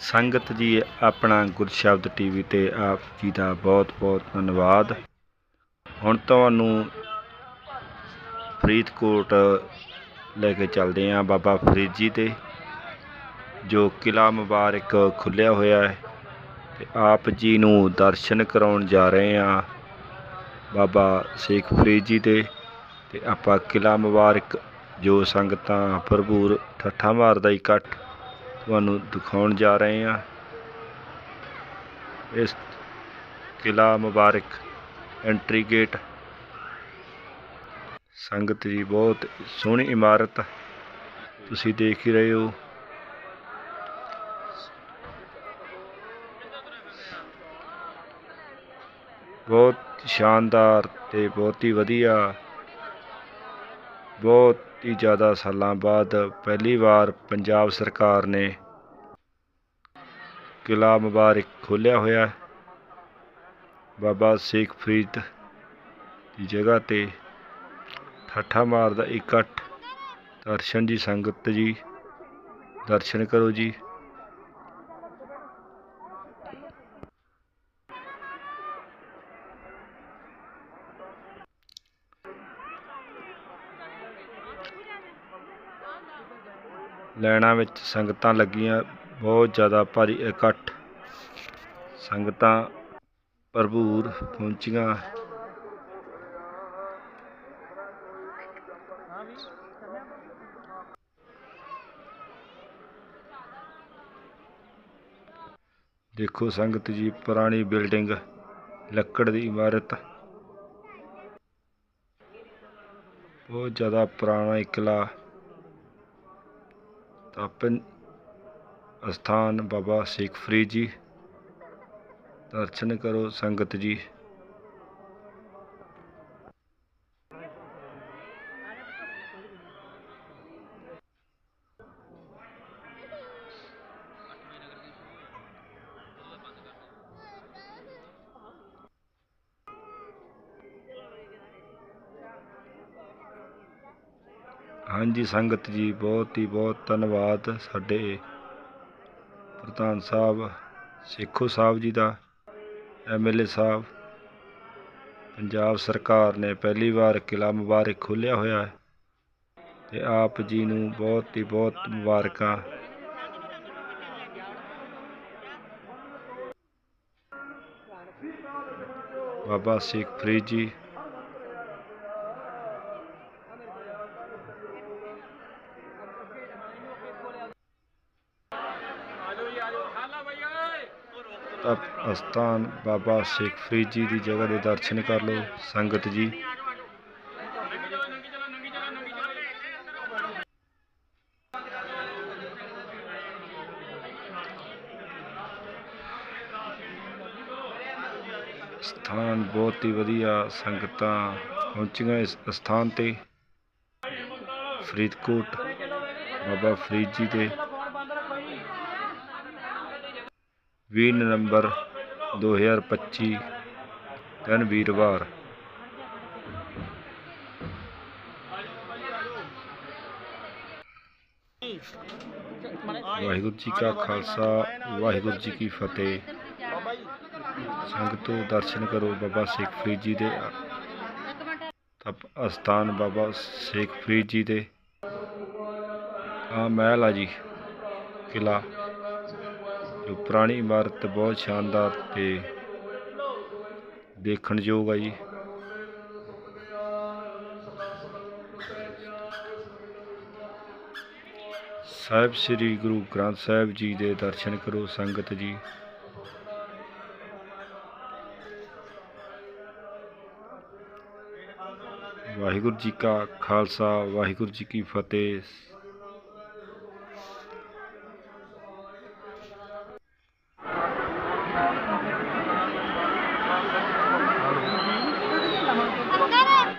ਸੰਗਤ ਜੀ, ਆਪਣਾ ਗੁਰਸ਼ਬਦ ਟੀਵੀ ਤੇ ਆਪ ਜੀ ਦਾ ਬਹੁਤ ਬਹੁਤ ਧੰਨਵਾਦ। ਹੁਣ ਤੁਹਾਨੂੰ ਫਰੀਦਕੋਟ ਲੈ ਕੇ ਚੱਲਦੇ ਹਾਂ ਬਾਬਾ ਫਰੀਦ ਜੀ ਤੇ, ਜੋ ਕਿਲਾ ਮੁਬਾਰਕ ਖੁੱਲਿਆ ਹੋਇਆ ਹੈ ਤੇ ਆਪ ਜੀ ਨੂੰ ਦਰਸ਼ਨ ਕਰਾਉਣ ਜਾ ਰਹੇ ਹਾਂ ਬਾਬਾ ਸ਼ੇਖ ਫਰੀਦ ਜੀ ਦੇ ਤੇ ਆਪਾਂ ਕਿਲਾ ਮੁਬਾਰਕ ਜੋ ਸੰਗਤਾਂ ਭਰਪੂਰ ਠੱਠਾ ਮਾਰਦਾ ਇਕੱਠ ਤੁਹਾਨੂੰ ਦਿਖਾਉਣ ਜਾ ਰਹੇ ਹਾਂ। ਇਸ ਕਿਲਾ ਮੁਬਾਰਕ ਐਂਟਰੀ ਗੇਟ ਸੰਗਤ ਜੀ, ਬਹੁਤ ਸੋਹਣੀ ਇਮਾਰਤ। ਤੁਸੀਂ ਦੇਖ ਹੀ ਰਹੇ ਹੋ। ਬਹੁਤ ਸ਼ਾਨਦਾਰ ਤੇ ਬਹੁਤ ਹੀ ਵਧੀਆ। ਬਹੁਤ ਹੀ ਜ਼ਿਆਦਾ ਸਾਲਾਂ ਬਾਅਦ ਪਹਿਲੀ ਵਾਰ ਪੰਜਾਬ ਸਰਕਾਰ ਨੇ ਕਿਲਾ ਮੁਬਾਰਕ ਖੋਲ੍ਹਿਆ ਹੋਇਆ ਬਾਬਾ ਸ਼ੇਖ ਫਰੀਦ ਦੀ ਜਗ੍ਹਾ ਤੇ ਠੱਠਾ ਮਾਰਦਾ ਇਕੱਠ ਦਰਸ਼ਨ ਜੀ, ਸੰਗਤ ਜੀ, ਦਰਸ਼ਨ ਕਰੋ ਜੀ। ਲੈਣਾ ਵਿੱਚ ਸੰਗਤਾਂ ਲੱਗੀਆਂ। ਬਹੁਤ ਜ਼ਿਆਦਾ ਭਾਰੀ ਇਕੱਠ ਸੰਗਤਾਂ ਭਰਪੂਰ ਪਹੁੰਚੀਆਂ। ਦੇਖੋ ਸੰਗਤ ਜੀ, ਪੁਰਾਣੀ ਬਿਲਡਿੰਗ, ਲੱਕੜ ਦੀ ਇਮਾਰਤ। ਬਹੁਤ ਜ਼ਿਆਦਾ ਪੁਰਾਣਾ ਇੱਕ ਕਿਲਾ ਤਾਪਨ ਅਸਥਾਨ ਬਾਬਾ ਸ਼ੇਖ ਫਰੀਦ ਜੀ। ਦਰਸ਼ਨ ਕਰੋ ਸੰਗਤ ਜੀ। ਹਾਂਜੀ ਸੰਗਤ ਜੀ, ਬਹੁਤ ਹੀ ਬਹੁਤ ਧੰਨਵਾਦ ਸਾਡੇ ਪ੍ਰਧਾਨ ਸਾਹਿਬ, ਸੇਖੋ ਸਾਹਿਬ ਜੀ ਦਾ ਐਮਐਲਏ ਸਾਹਿਬ, ਪੰਜਾਬ ਸਰਕਾਰ ਨੇ ਪਹਿਲੀ ਵਾਰ ਕਿਲਾ ਮੁਬਾਰਕ ਖੋਲ੍ਹਿਆ ਹੋਇਆ ਹੈ ਤੇ ਆਪ ਜੀ ਨੂੰ ਬਹੁਤ ਹੀ ਬਹੁਤ ਮੁਬਾਰਕਾਂ। ਬਾਬਾ ਸ਼ੇਖ ਫਰੀਦ ਜੀ ਤਪ ਅਸਥਾਨ ਬਾਬਾ ਸ਼ੇਖ ਫਰੀਦ ਜੀ ਦੀ ਜਗ੍ਹਾ ਦੇ ਦਰਸ਼ਨ ਕਰ ਲਓ, ਸੰਗਤ ਜੀ। ਸਥਾਨ ਬਹੁਤ ਹੀ ਵਧੀਆ ਸੰਗਤਾਂ ਪਹੁੰਚੀਆਂ ਇਸ ਸਥਾਨ ਤੇ। ਫਰੀਦਕੋਟ ਬਾਬਾ ਫਰੀਦ ਜੀ ਦੇ ਵੀਹ ਨਵੰਬਰ 2025 ਦਿਨ ਵੀਰਵਾਰ। ਵਾਹਿਗੁਰੂ ਜੀ ਕਾ ਖਾਲਸਾ, ਵਾਹਿਗੁਰੂ ਜੀ ਕੀ ਫਤਿਹ। ਸੰਗਤੋ ਦਰਸ਼ਨ ਕਰੋ ਬਾਬਾ ਸ਼ੇਖ ਫਰੀਦ ਜੀ ਦੇ। ਤਪ ਅਸਥਾਨ ਬਾਬਾ ਸ਼ੇਖ ਫਰੀਦ ਜੀ ਦੇ। ਆ ਮਹਿਲ ਆ ਜੀ ਕਿਲਾ ਜੋ ਪੁਰਾਣੀ ਇਮਾਰਤ ਬਹੁਤ ਸ਼ਾਨਦਾਰ ਤੇ ਦੇਖਣਯੋਗ ਆ ਜੀ। ਸਾਹਿਬ ਸ੍ਰੀ ਗੁਰੂ ਗ੍ਰੰਥ ਸਾਹਿਬ ਜੀ ਦੇ ਦਰਸ਼ਨ ਕਰੋ ਸੰਗਤ ਜੀ। ਵਾਹਿਗੁਰੂ ਜੀ ਕਾ ਖਾਲਸਾ, ਵਾਹਿਗੁਰੂ ਜੀ ਕੀ ਫਤਿਹ।